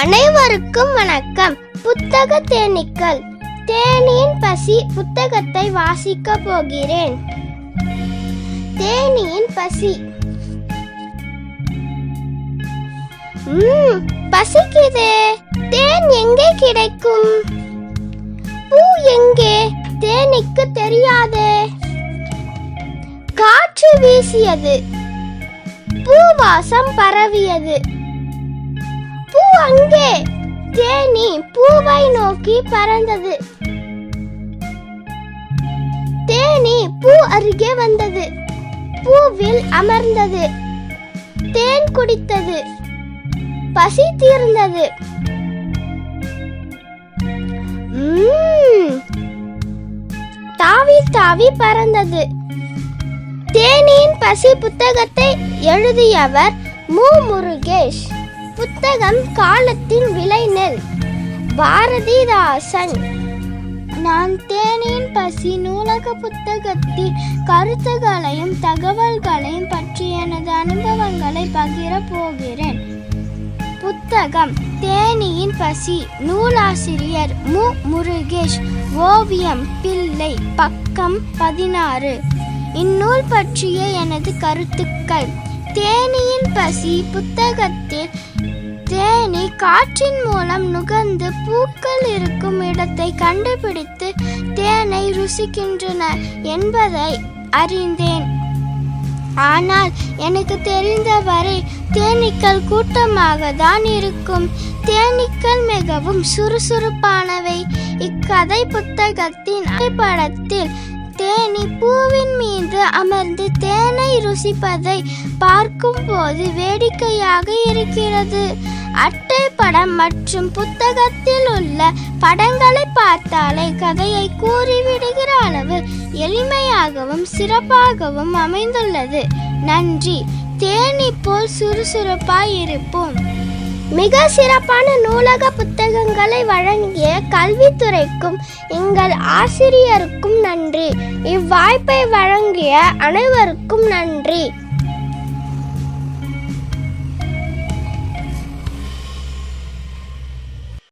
அனைவருக்கும் வணக்கம். புத்தக தேனீக்கள். தேனியின் பசி புத்தகத்தை வாசிக்க போகிறேன். தேனியின் பசி. உம் பசிக்குதே. தேன் எங்கே கிடைக்கும்? பூ எங்கே? தேனிக்கு தெரியாதே. காற்று வீசியது. பூ வாசம் பரவியது. அங்கே தேனி பூவை நோக்கி பறந்தது. தேனி பூ அருகே வந்தது. பூவில் அமர்ந்தது. தேன் குடித்தது. பசி தீர்ந்தது. தாவி தாவி பறந்தது. தேனியின் பசி புத்தகத்தை எழுதியவர் மு. முருகேஷ். புத்தகம் காலத்தின் விளைநெல் பாரதிதாசன் நான் தேனியின் பசி நூலக புத்தகத்தின் கருத்துகளையும் தகவல்களையும் பற்றி எனது அனுபவங்களை பகிர போகிறேன். புத்தகம் தேனியின் பசி நூலாசிரியர் மு. முருகேஷ் ஓவியம் பிள்ளை பக்கம் பதினாறு. இந்நூல் பற்றிய எனது கருத்துக்கள். தேனியின் பசி புத்தகத்தில் தேனி காற்றின் மூலம் நுகர்ந்து பூக்கள் இருக்கும் இடத்தை கண்டுபிடித்து தேனை ருசிக்கின்றன என்பதை அறிந்தேன். ஆனால் எனக்கு தெரிந்தவரை தேனீக்கள் கூட்டமாக தான் இருக்கும். தேனீக்கள் மிகவும் சுறுசுறுப்பானவை. இக்கதை புத்தகத்தின் படத்தில் தேனி பூவின் மீது அமர்ந்து தேனை ருசிப்பதை பார்க்கும்போது வேடிக்கையாக இருக்கிறது. அட்டை படம் மற்றும் புத்தகத்தில் உள்ள படங்களை பார்த்தாலே கதையை கூறிவிடுகிற அளவு எளிமையாகவும் சிறப்பாகவும் அமைந்துள்ளது. நன்றி. தேனி போல் சுறுசுறுப்பாய் இருப்போம். மிக சிறப்பான நூலக புத்தகங்களை வழங்கிய கல்வித்துறைக்கும் எங்கள் ஆசிரியருக்கும் நன்றி. இவ்வாய்ப்பை வழங்கிய அனைவருக்கும் நன்றி.